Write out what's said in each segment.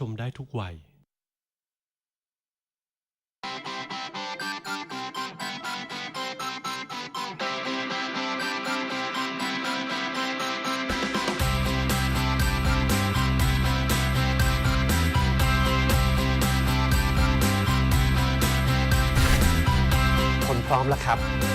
ชมได้ทุกวัยคนพร้อมแล้วครับ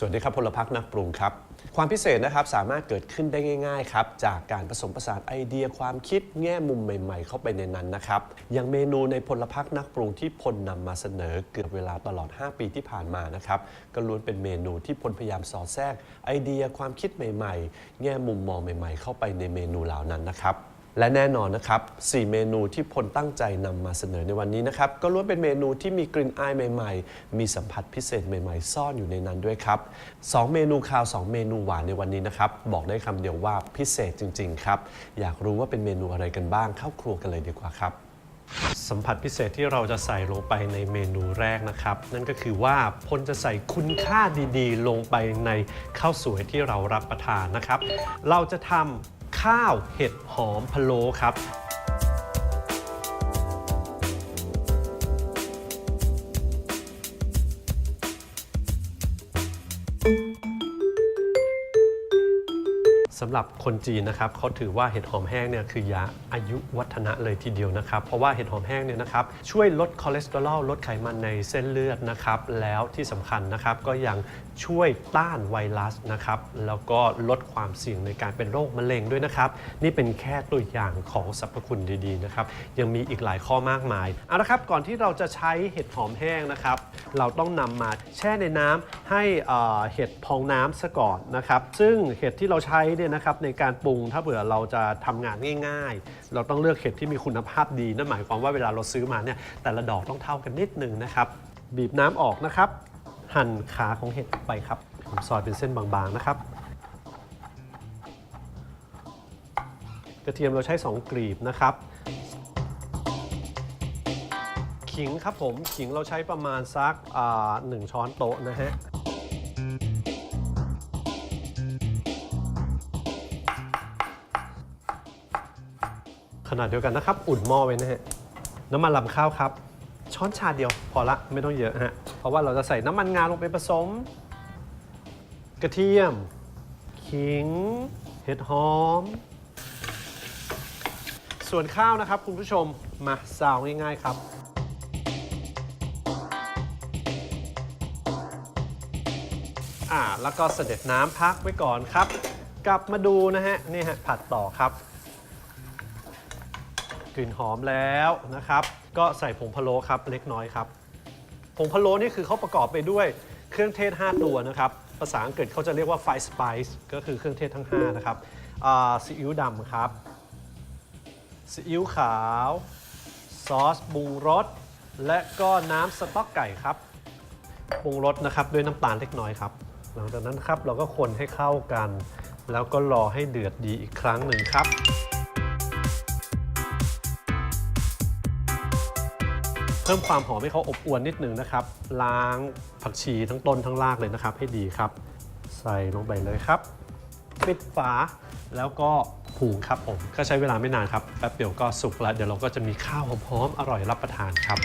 สวัสดีครับพลพักนักปรุงครับ ความพิเศษนะครับสามารถเกิดขึ้นได้ง่ายๆครับจากการผสมผสานไอเดียความคิดแง่มุมใหม่ ๆ เข้าไปในนั้นนะครับอย่างเมนูในพลพักนักปรุงที่พลนำมาเสนอเกือบเวลาตลอด 5 ปีที่ผ่านมานะครับก็ล้วนเป็นเมนูที่พลพยายามสอดแทรกไอเดียความคิดใหม่ ๆ แง่มุมมองใหม่ ๆ เข้าไปในเมนูเหล่านั้นนะครับ และแน่นอนนะครับ 4 เมนูที่พลตั้งใจนำมาเสนอในวันนี้นะครับ ก็ล้วนเป็นเมนูที่มีกลิ่นอายใหม่ๆ มีสัมผัสพิเศษใหม่ๆ ซ่อนอยู่ในนั้นด้วยครับ 2 เมนูคาว 2 เมนูหวานในวันนี้นะครับ บอกได้คำเดียวว่าพิเศษจริง ๆ ครับ อยากรู้ว่าเป็นเมนูอะไรกันบ้าง เข้าครัวกันเลยดีกว่าครับ สัมผัสพิเศษที่เราจะใส่ลงไปในเมนูแรกนะครับ นั่นก็คือว่าพลจะใส่คุณค่าดีๆ ลงไปในข้าวสวยที่เรารับประทานนะครับ เราจะทำ ข้าวเห็ดหอมพะโล้ครับ สำหรับคนจีนนะครับเขาถือว่าเห็ดหอมแห้งเนี่ยคือยาอายุวัฒนะเลยทีเดียวนะครับ เพราะว่าเห็ดหอมแห้งเนี่ยนะครับช่วยลดคอเลสเตอรอลลดไขมันในเส้นเลือดนะครับแล้วที่สำคัญนะครับก็ยังช่วยต้านไวรัสนะครับแล้วก็ลดความเสี่ยงในการเป็นโรคมะเร็งด้วยนะครับ นี่เป็นแค่ตัวอย่างของสรรพคุณดีๆนะครับยังมีอีกหลายข้อมากมายเอาละครับก่อนที่เราจะใช้เห็ดหอมแห้งนะครับ เราต้องนำมาแช่ในน้ำให้เห็ดพองน้ำซะก่อนนะครับซึ่งเห็ดที่เราใช้เนี่ยนะครับในการปรุงถ้าเผื่อเราจะทำงานง่ายๆ เราต้องเลือกเห็ดที่มีคุณภาพดี นั่นหมายความว่าเวลาเราซื้อมาเนี่ยแต่ละดอกต้องเท่ากันนิดนึงนะครับ บีบน้ำออกนะครับ หั่นขาของเห็ดไปครับผมซอยเป็นเส้นบางๆนะครับ กระเทียมเราใช้ 2 กลีบนะครับขิงครับผมขิงเราใช้ประมาณสักหนึ่งช้อนโต๊ะนะฮะ ขนาดเดียวกันนะครับ อุ่นหม้อไว้นะฮะน้ำมันลำข้าวครับ ช้อนชาเดียวพอละไม่ต้องเยอะฮะเพราะว่าเราจะใส่น้ำมันงาลงไปผสม กระเทียม ขิง เห็ดหอม ส่วนข้าวนะครับ คุณผู้ชมมาซาวง่ายๆครับอ่าแล้วก็เสด็จน้ำพักไว้ก่อนครับ กลับมาดูนะฮะนี่ฮะผัดต่อครับ กลิ่นหอมแล้วนะครับ ก็ใส่ผงพะโล้ครับเล็กน้อยครับ ผงพะโล้นี่คือเขาประกอบไปด้วยเครื่องเทศ 5 ตัวนะครับ ภาษาอังกฤษเขาจะเรียกว่า five spice ก็คือเครื่องเทศทั้ง 5 นะครับซีอิ๊วดำครับซีอิ๊วขาว ซอสปรุงรส และก็น้ำสต๊อกไก่ครับปรุงรสนะครับด้วยน้ำตาลเล็กน้อยครับ หลังจากนั้นครับเราก็คนให้เข้ากัน แล้วก็รอให้เดือดดีอีกครั้งหนึ่งครับ พิ่มความหอมให้เขาอบอวนนิดหนึ่งนะครับ ล้างผักชีทั้งต้นทั้งรากเลยนะครับ ให้ดีครับ ใส่ลงไปเลยครับ ปิดฝาแล้วก็หุงครับผม ก็ใช้เวลาไม่นานครับ แป๊บเดียวก็สุกแล้ว เดี๋ยวเราก็จะมีข้าวหอมๆอร่อยรับประทานครับ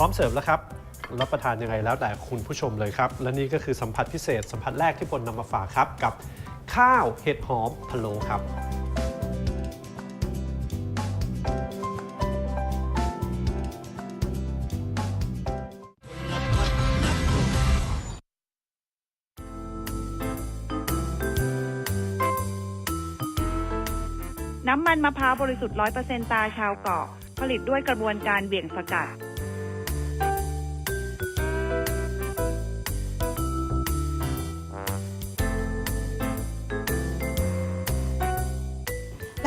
พร้อมเสิร์ฟแล้วครับ รับประทานยังไงแล้วแต่คุณผู้ชมเลยครับ และนี่ก็คือสัมผัสพิเศษ สัมผัสแรกที่พลนำมาฝากครับ กับข้าวเห็ดหอมพะโล้ครับ น้ำมันมะพร้าวบริสุทธิ์ 100%ตาชาวเกาะ ผลิตด้วยกระบวนการเบี่ยงสกัด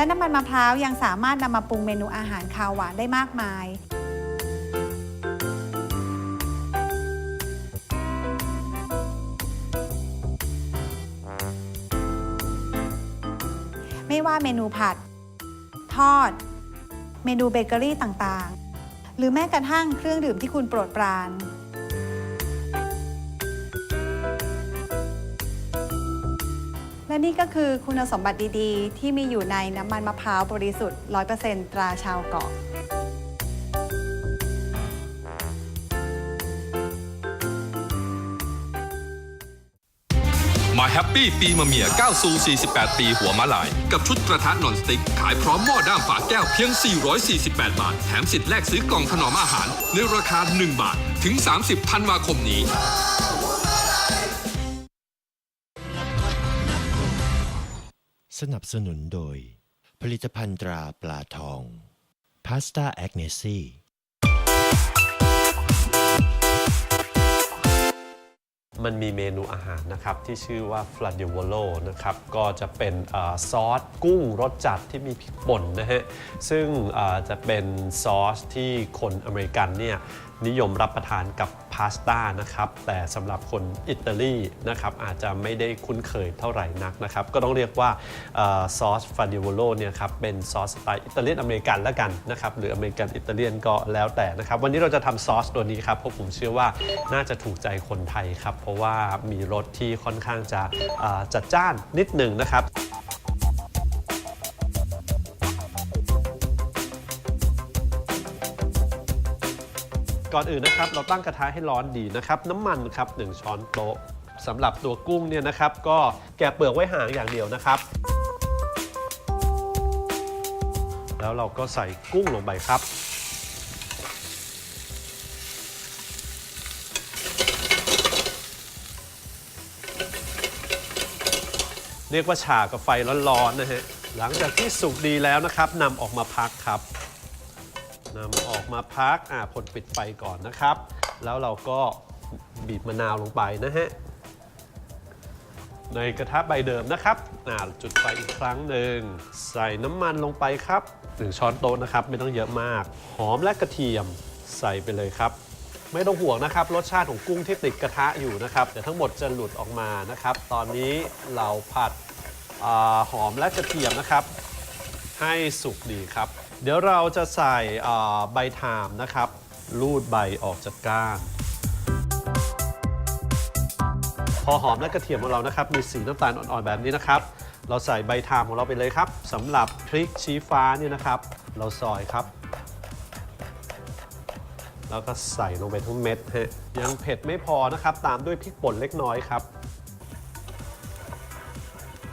และน้ำมันมะพร้าวยังสามารถนำมาปรุงเมนูอาหารคาวหวานได้มากมาย ไม่ว่าเมนูผัด ทอด เมนูเบเกอรี่ต่างๆ หรือแม้กระทั่งเครื่องดื่มที่คุณโปรดปราน และนี่ก็คือคุณสมบัติดีๆ ที่มีอยู่ในน้ำมันมะพร้าวบริสุทธิ์ 100%ตราชาวเกาะ มาแฮปปี้ปีมะเมียก้าวสู่48 ปีหัวมะลาย กับชุดกระทะนอนสติ๊ก ขายพร้อมหม้อด้ามฝาแก้วเพียง 448 บาท แถมสิทธิ์แลกซื้อกล่องถนอมอาหาร ในราคา 1 บาท ถึง 30ธันวาคมนี้ สนับสนุนโดย ผลิตภัณฑ์ตราปลาทองพาสต้าแอกเนซีมันมีเมนูอาหารนะครับ ที่ชื่อว่า f l a d i v o l o นะครับ ก็จะเป็นอซอสกุ้งรสจัดที่มีพริกป่นนะฮะ ซึ่งจะเป็นซอสที่คนอเมริกันเนี่ย นิยมรับประทานกับพาสต้านะครับ แต่สำหรับคนอิตาลีนะครับอาจจะไม่ได้คุ้นเคยเท่าไหร่นักนะครับ ก็ต้องเรียกว่าอซอสฟาดิโวโลเนี่ยครับเป็นซอสสไตล์อิตาเลียนอเมริกันแล้วกันนะครับหรืออเมริกันอิตาเลียนก็แล้วแต่นะครับ วันนี้เราจะทำซอสตัวนี้ครับเพราะผมเชื่อว่าน่าจะถูกใจคนไทยครับ เพราะว่ามีรสที่ค่อนข้างจะจัดจ้านนิดหนึ่งนะครับ ก่อนอื่นนะครับ เราตั้งกระทะให้ร้อนดีนะครับ น้ำมันครับ1ช้อนโต๊ะสำหรับตัวกุ้งเนี่ยนะครับ ก็แกะเปลือกไว้ห่างอย่างเดียวนะครับ แล้วเราก็ใส่กุ้งลงไปครับ เรียกว่าฉากับไฟร้อนๆนะฮะหลังจากที่สุกดีแล้วนะครับนำออกมาพักครับ นำออกมาพักอ่าพลปิดไฟก่อนนะครับ แล้วเราก็บีบมะนาวลงไปนะฮะในกระทะใบเดิมนะครับอ่าจุดไฟอีกครั้งหนึ่งใส่น้ำมันลงไปครับหนึ่งช้อนโต๊ะนะครับ ไม่ต้องเยอะมาก หอมและกระเทียมใส่ไปเลยครับ ไม่ต้องห่วงนะครับ รสชาติของกุ้งที่ติดกระทะอยู่นะครับเดี๋ยวทั้งหมดจะหลุดออกมานะครับ ตอนนี้เราผัดอหอมและกระเทียมนะครับ ให้สุกดีครับ เดี๋ยวเราจะใส่อ่าใบถามนะครับ รูดใบออกจากก้านพอหอมและกระเทียมของเรานะครับ มีสีน้ำตาลอ่อนๆแบบนี้นะครับ เราใส่ใบถามของเราไปเลยครับสำหรับพริกชี้ฟ้าเนี่ยนะครับ เราซอยครับ แล้วก็ใส่ลงไปทั้งเม็ดฮะยังเผ็ดไม่พอนะครับ ตามด้วยพริกป่นเล็กน้อยครับ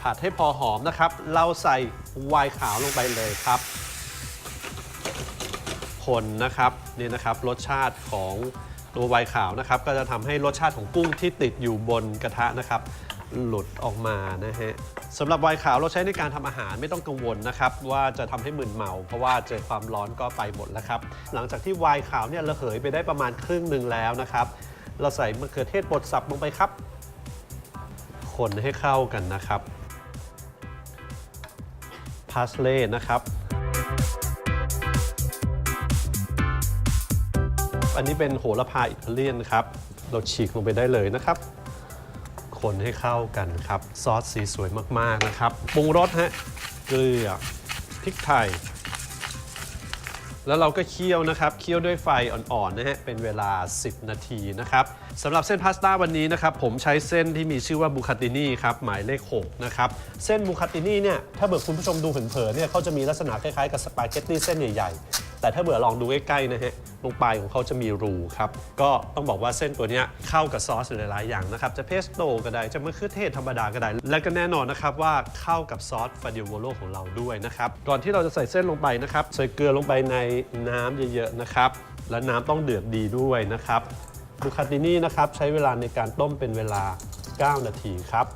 ผัดให้พอหอมนะครับ เราใส่ไวน์ขาวลงไปเลยครับ คนนะครับนี่นะครับรสชาติของตัวไวน์ขาวนะครับ ก็จะทำให้รสชาติของกุ้งที่ติดอยู่บนกระทะนะครับ หลุดออกมานะฮะสำหรับไวน์ขาวเราใช้ในการทำอาหารไม่ต้องกังวลนะครับ ว่าจะทำให้มึนเมา เพราะว่าเจอความร้อนก็ไปหมดแล้วครับ หลังจากที่ไวน์ขาวเนี่ยระเหยไปได้ประมาณครึ่งหนึ่งแล้วนะครับ เราใส่มะเขือเทศบดสับลงไปครับ คนให้เข้ากันนะครับพาสเล่นะครับ อันนี้เป็นโหระพาอิตาเลียนครับ เราฉีกลงไปได้เลยนะครับ คนให้เข้ากันครับ ซอสสีสวยมากๆนะครับ ปรุงรสฮะ เกลือ พริกไทย แล้วเราก็เคี่ยวนะครับ เคี่ยวด้วยไฟอ่อนๆนะฮะ เป็นเวลา 10 นาทีนะครับสำหรับเส้นพาสต้าวันนี้นะครับ ผมใช้เส้นที่มีชื่อว่าบูคาตินีครับ หมายเลข 6 นะครับ เส้นบูคาตินีเนี่ย ถ้าเบื่อคุณผู้ชมดูเผินๆเนี่ยเขาจะมีลักษณะคล้ายๆกับสปาเกตตี้เส้นใหญ่ๆ แต่ถ้าเบื่อลองดูใกล้ๆนะฮะตรงปลายของเขาจะมีรูครับ ก็ต้องบอกว่าเส้นตัวนี้เข้ากับซอสหลายๆอย่างนะครับ จะเพสโต้ก็ได้ จะมะเขือเทศธรรมดาก็ได้ และก็แน่นอนนะครับว่าเข้ากับซอสฟาดิโวโลของเราด้วยนะครับ ก่อนที่เราจะใส่เส้นลงไปนะครับ ใส่เกลือลงไปในน้ำเยอะๆนะครับ และน้ำต้องเดือดดีด้วยนะครับบูคาตินี่นะครับใช้เวลาในการต้มเป็นเวลา 9 นาทีครับ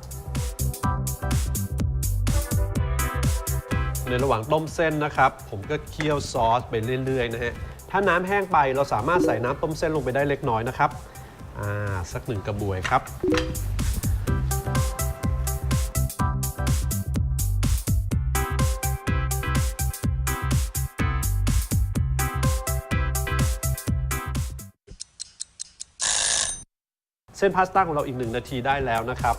ในระหว่างต้มเส้นนะครับ ผมก็เคี่ยวซอสไปเรื่อยๆนะฮะถ้าน้ำแห้งไปเราสามารถใส่น้ำต้มเส้นลงไปได้เล็กน้อยนะครับอ่าสักหนึ่งกระบวยครับเส้นพาสต้าของเราอีกหนึ่งนาทีได้แล้วนะครับ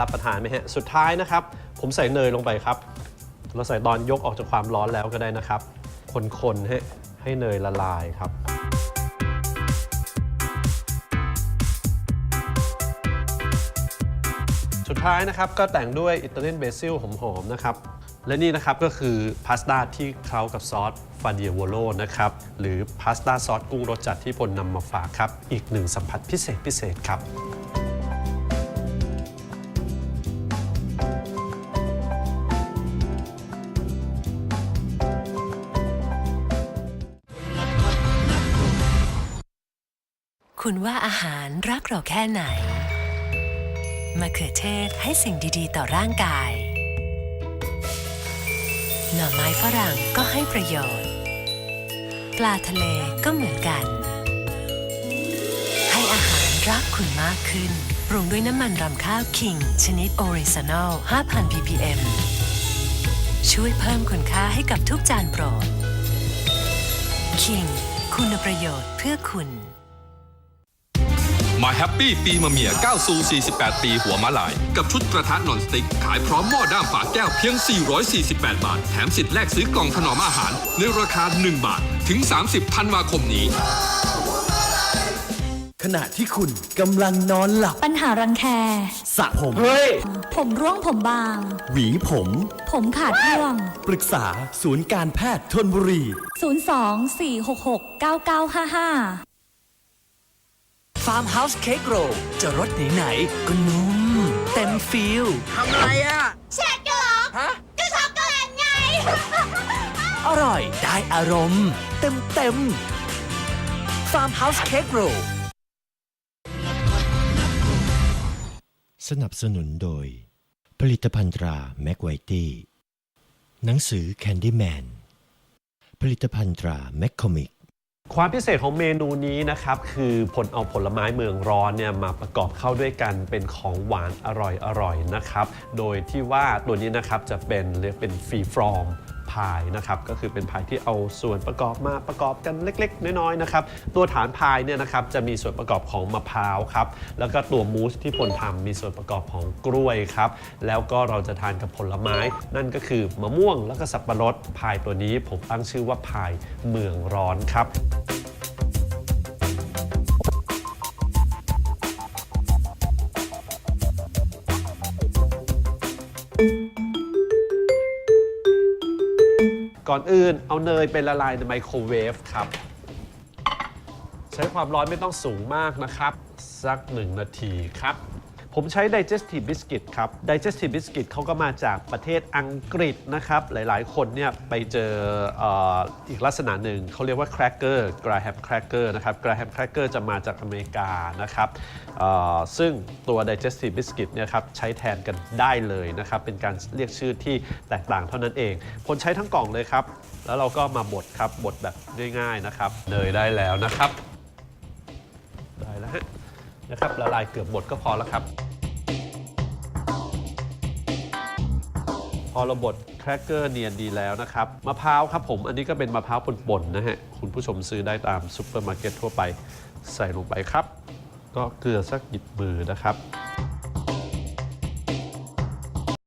รับประทานไหมฮะ สุดท้ายนะครับ ผมใส่เนยลงไปครับ เราใส่ตอนยกออกจากความร้อนแล้วก็ได้นะครับ คนๆให้ให้เนยละลายครับ สุดท้ายนะครับก็แต่งด้วยอิตาเลียนเบซิลหอมๆนะครับ และนี่นะครับก็คือพาสต้าที่เคล้ากับซอสฟาเดียโวโลนะครับ หรือพาสต้าซอสกุ้งรสจัดที่พลนำมาฝากครับ อีกหนึ่งสัมผัสพิเศษพิเศษครับ คุณว่าอาหารรักเราแค่ไหนมะเขือเทศให้สิ่งดีๆ ต่อร่างกาย หน่อไม้ฝรั่งก็ให้ประโยชน์ ปลาทะเลก็เหมือนกัน ให้อาหารรักคุณมากขึ้น ปรุงด้วยน้ำมันรำข้าวคิง ชนิดออริจินอล 5,000 ppm ช่วยเพิ่มคุณค่าให้กับทุกจานโปรดคิงคุณประโยชน์เพื่อคุณ My Happy ปีมะเมีย9ซู48 ปีหัวมะลาย กับชุดกระทะนอนสติ๊ก ขายพร้อมหม้อด้ามฝาแก้วเพียง 448 บาท แถมสิทธิ์แลกซื้อกล่องถนอมอาหาร ในราคา 1 บาท ถึง 30ธันวาคมนี้ขณะที่คุณกำลังนอนหลับ ปัญหารังแคสระผม เฮ้ย ผมร่วงผมบาง หวีผม ผมขาดร่วง ปรึกษาศูนย์การแพทย์ทนบุรี 02-466-9955 ฟาร์มเฮาส์เค้กโรจะรสไหนๆก็นุ่ม เต็มฟิลทำอะไรอะ เช็ดกันหรอฮะ ก็ช็อกโกแลตไง อร่อยได้อารมณ์ เต็มเต็มฟาร์มเฮาส์เค้กโรสนับสนุนโดย ผลิตภัณฑ์ตราแม็กไวตี้หนังสือ Candyman ผลิตภัณฑ์ตราแมคคอมิก ความพิเศษของเมนูนี้นะครับ คือผลเอาผลไม้เมืองร้อนเนี่ยมาประกอบเข้าด้วยกันเป็นของหวานอร่อยๆนะครับ โดยที่ว่าตัวนี้นะครับจะเป็นเรียกเป็นฟรีฟรอม พายนะครับก็คือเป็นพายที่เอาส่วนประกอบมาประกอบกันเล็ก ๆ น้อยๆนะครับตัวฐานพายเนี่ยนะครับจะมีส่วนประกอบของมะพร้าวครับแล้วก็ตัวมูสที่พลทำมีส่วนประกอบของกล้วยครับแล้วก็เราจะทานกับผลไม้ นั่นก็คือมะม่วงแล้วก็สับปะรดพายตัวนี้ผมตั้งชื่อว่าพายเมืองร้อนครับ ก่อนอื่นเอาเนยไปละลายในไมโครเวฟครับ ใช้ความร้อนไม่ต้องสูงมากนะครับ สัก1นาทีครับ ผมใช้ digestive biscuit ครับ digestive biscuit เขาก็มาจากประเทศอังกฤษนะครับ หลายๆ คนเนี่ยไปเจอเอออีกลักษณะหนึ่งเขาเรียกว่า cracker graham cracker นะครับ graham cracker จะมาจากอเมริกานะครับซึ่งตัว digestive biscuit เนี่ยครับใช้แทนกันได้เลยนะครับ เป็นการเรียกชื่อที่แตกต่างเท่านั้นเองผมใช้ทั้งกล่องเลยครับ แล้วเราก็มาบดครับบดแบบง่ายๆนะครับเนยได้แล้วนะครับ นะครับละลายเกือบหมดก็พอแล้วครับ พอเราบดแครกเกอร์เนียนดีแล้วนะครับมะพร้าวครับผมอันนี้ก็เป็นมะพร้าวป่นๆนะฮะคุณผู้ชมซื้อได้ตามซุปเปอร์มาร์เก็ตทั่วไปใส่ลงไปครับ ก็เกลือสักหยิบมือนะครับ